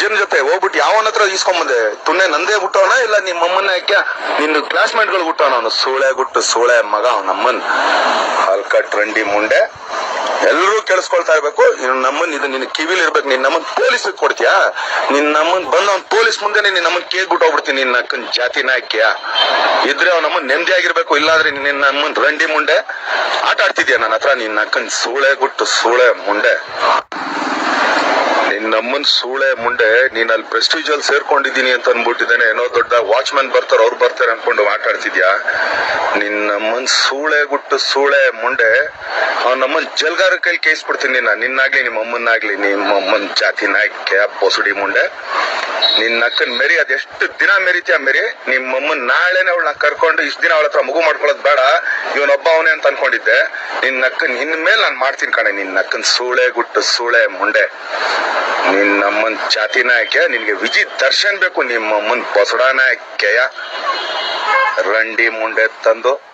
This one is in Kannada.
ಜನ ಜೊತೆ ಹೋಗ್ಬಿಟ್ಟು ಯಾವನ ಹತ್ರ ಈಸ್ಕೊಂಬಂದೆ ತುನ್ನೆ ನಂದೇ ಬಿಟ್ಟವನ ಇಲ್ಲ ನಿಮ್ಮ ಅಮ್ಮನ ನಿನ್ನ ಕ್ಲಾಸ್ಮೇಟ್ಗಳು ಬಿಟ್ಟವನ ಅವನು. ಸೂಳೆ ಗುಟ್ಟು, ಸೂಳೆ ಮಗ ಅವ್ನ ನಮ್ಮನ್ ಹಲ್ಕ ಟ್ರಂಡಿ ಮುಂಡೆ. ಎಲ್ಲರೂ ಕೇಳಿಸ್ಕೊಳ್ತಾ ಇರ್ಬೇಕು. ನಮ್ಮನ್ ಇದು ನಿನ್ನ ಕಿವಿಲಿ ಇರ್ಬೇಕು. ನಿನ್ ನಮ್ಮನ್ ಪೊಲೀಸ್ ಕೊಡ್ತೀಯಾ? ನಿನ್ನ ನಮ್ಮನ್ ಬಂದ ಅವ್ನ್ ಪೊಲೀಸ್ ಮುಂದೆ ನಿನ್ ನಮ್ಮನ್ ಕೇಕ್ ಬಿಟ್ಟು ಹೋಗ್ಬಿಡ್ತೀನಿ ನಿನ್ನ ಅಕ್ಕನ್ ಜಾತಿನ ಹಾಕ್ಯಾ ಇದ್ರೆ ಅವ್ನ ನಮ್ಮನ್ ನೆಮ್ಮದಿ ಆಗಿರ್ಬೇಕು. ಇಲ್ಲಾಂದ್ರೆ ನಿನ್ನ ನಮ್ಮನ್ ರಂಡಿ, ಮುಂಡೆ. ಆಟ ಆಡ್ತಿದ್ಯಾ ನನ್ನ ಹತ್ರ? ನಿನ್ನ ಅಕ್ಕನ್ ಸೂಳೆ ಗುಟ್ಟು, ಸೂಳೆ, ಮುಂಡೆ. ನಮ್ಮನ್ ಸೂಳೆ ಮುಂಡೆ, ನೀನ್ ಅಲ್ಲಿ ಪ್ರೆಸ್ಟೀಜ್ ಅಲ್ಲಿ ಸೇರ್ಕೊಂಡಿದ್ದೀನಿ ಅಂತ ಅನ್ಬಿಟ್ಟಿದ್ದೇನೆ ಏನೋ ದೊಡ್ಡ ವಾಚ್ಮನ್ ಬರ್ತಾರೆ, ಅವ್ರು ಬರ್ತಾರೆ ಅನ್ಕೊಂಡು ಮಾತಾಡ್ತಿದ್ಯಾ? ನಿನ್ ನಮ್ಮನ್ ಸೂಳೆ ಗುಟ್ಟು ಸೂಳೆ ಮುಂಡೆ, ಅವ್ನ ನಮ್ಮನ್ ಜಲ್ಗಾರ ಕೈಲಿ ಕೇಸ್ಬಿಡ್ತೀನಿ ನಿನ್ನ ನಿನ್ನಾಗ್ಲಿ ನಿಮ್ಮ ಅಮ್ಮನ್ನಾಗ್ಲಿ ನಿಮ್ಮ ಅಮ್ಮನ್ ಜಾತಿನ ಕ್ಯಾಬ್ ಬೊಸುಡಿ ಮುಂಡೆ. ನಿನ್ನ ಅಕ್ಕನ್ ಮೆರಿ, ಅದ್ ಎಷ್ಟು ದಿನ ಮೆರಿತೀಯ ಮೆರಿ? ನಿಮ್ಮ ಅಮ್ಮನ್ ನಾಳೆನೆ ಅವಳನ್ನ ಕರ್ಕೊಂಡು ಇಷ್ಟ ದಿನ ಅವಳ ಹತ್ರ ಮಗು ಮಾಡ್ಕೊಳ್ಳೋದು ಬೇಡ. ಇವನೊಬ್ಬ ಅವನೇ ಅಂತ ಅನ್ಕೊಂಡಿದ್ದೆ. ನಿನ್ನ ಅಕ್ಕನ್ ಇನ್ ಮೇಲೆ ನಾನು ಮಾಡ್ತೀನಿ ಕಣೆ. ನಿನ್ನ ಅಕ್ಕನ್ ಸೂಳೆ ಗುಟ್ಟು, ಸೂಳೆ ಮುಂಡೆ. ನಿನ್ನಮ್ಮನ ಜಾತಿ ನಾಯಕ, ನಿನ್ಗೆ ವಿಜಿ ದರ್ಶನ್ ಬೇಕು. ನಿಮ್ಮ ಅಮ್ಮನ್ ನಾಯಕೆಯ ರಂಡಿ ಮುಂಡೆ ತಂದು